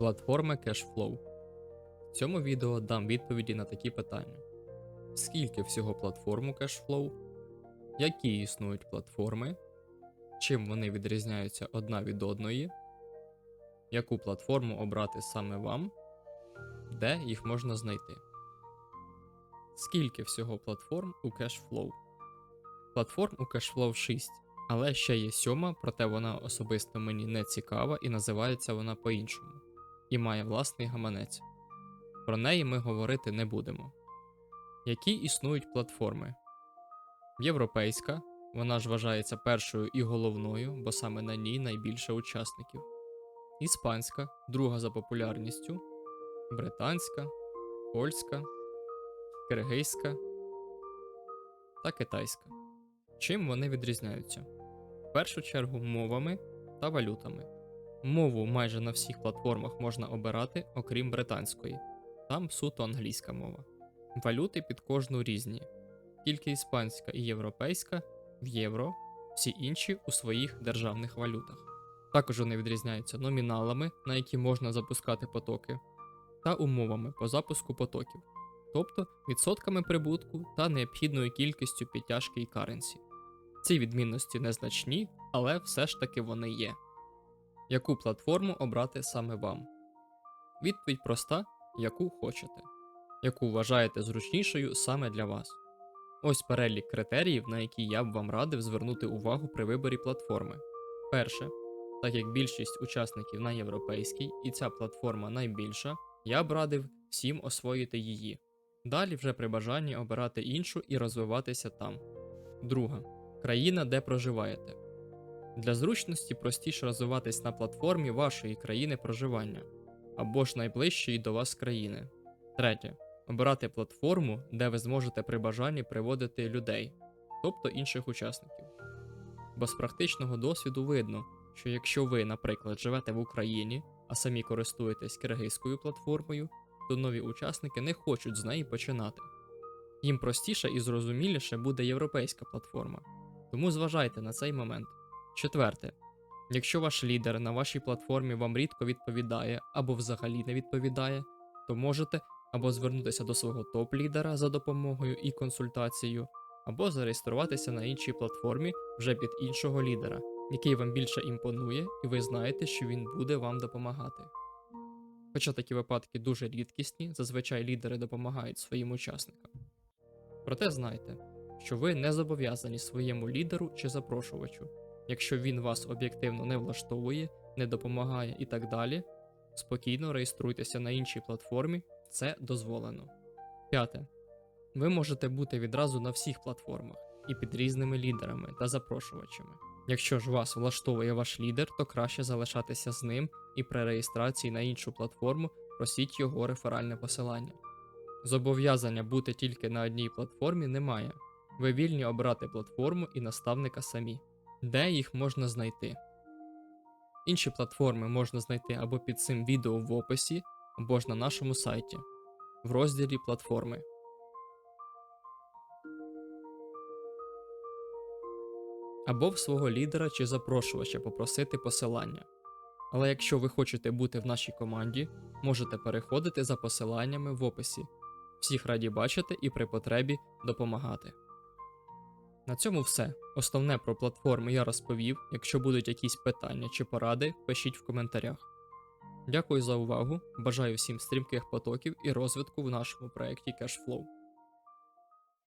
Платформи Cashflow. В цьому відео дам відповіді на такі питання: скільки всього платформ у Cashflow, які існують платформи, чим вони відрізняються одна від одної, яку платформу обрати саме вам, де їх можна знайти. Скільки всього платформ у Cashflow? Платформ у Cashflow 6, але ще є сьома, проте вона особисто мені не цікава і називається вона по-іншому, і має власний гаманець. Про неї ми говорити не будемо. Які існують платформи? Європейська, вона ж вважається першою і головною, бо саме на ній найбільше учасників. Іспанська, друга за популярністю, британська, польська, киргизька та китайська. Чим вони відрізняються? В першу чергу мовами та валютами. Мову майже на всіх платформах можна обирати, окрім британської, там суто англійська мова. Валюти під кожну різні, тільки іспанська і європейська в євро, всі інші у своїх державних валютах. Також вони відрізняються номіналами, на які можна запускати потоки, та умовами по запуску потоків, тобто відсотками прибутку та необхідною кількістю підтяжки і каренсі. Ці відмінності незначні, але все ж таки вони є. Яку платформу обрати саме вам? Відповідь проста, яку хочете, яку вважаєте зручнішою саме для вас. Ось перелік критеріїв, на які я б вам радив звернути увагу при виборі платформи. Перше, так як більшість учасників на європейській і ця платформа найбільша, я б радив всім освоїти її. Далі вже при бажанні обирати іншу і розвиватися там. Друга країна, де проживаєте. Для зручності простіше розвиватись на платформі вашої країни проживання або ж найближчої до вас країни. Третє. Обирати платформу, де ви зможете при бажанні приводити людей, тобто інших учасників. Бо з практичного досвіду видно, що якщо ви, наприклад, живете в Україні, а самі користуєтесь киргизькою платформою, то нові учасники не хочуть з неї починати. Їм простіше і зрозуміліше буде європейська платформа, тому зважайте на цей момент. Четверте. Якщо ваш лідер на вашій платформі вам рідко відповідає або взагалі не відповідає, то можете або звернутися до свого топ-лідера за допомогою і консультацією, або зареєструватися на іншій платформі вже під іншого лідера, який вам більше імпонує, і ви знаєте, що він буде вам допомагати. Хоча такі випадки дуже рідкісні, зазвичай лідери допомагають своїм учасникам. Проте знайте, що ви не зобов'язані своєму лідеру чи запрошувачу. Якщо він вас об'єктивно не влаштовує, не допомагає і так далі, спокійно реєструйтеся на іншій платформі, це дозволено. П'яте. Ви можете бути відразу на всіх платформах і під різними лідерами та запрошувачами. Якщо ж вас влаштовує ваш лідер, то краще залишатися з ним і при реєстрації на іншу платформу просіть його реферальне посилання. Зобов'язання бути тільки на одній платформі немає. Ви вільні обрати платформу і наставника самі, де їх можна знайти. Інші платформи можна знайти або під цим відео в описі, або ж на нашому сайті в розділі платформи. Або в свого лідера чи запрошувача попросити посилання. Але якщо ви хочете бути в нашій команді, можете переходити за посиланнями в описі. Всіх раді бачити і при потребі допомагати. На цьому все. Основне про платформи я розповів. Якщо будуть якісь питання чи поради, пишіть в коментарях. Дякую за увагу. Бажаю всім стрімких потоків і розвитку в нашому проєкті Cashflow.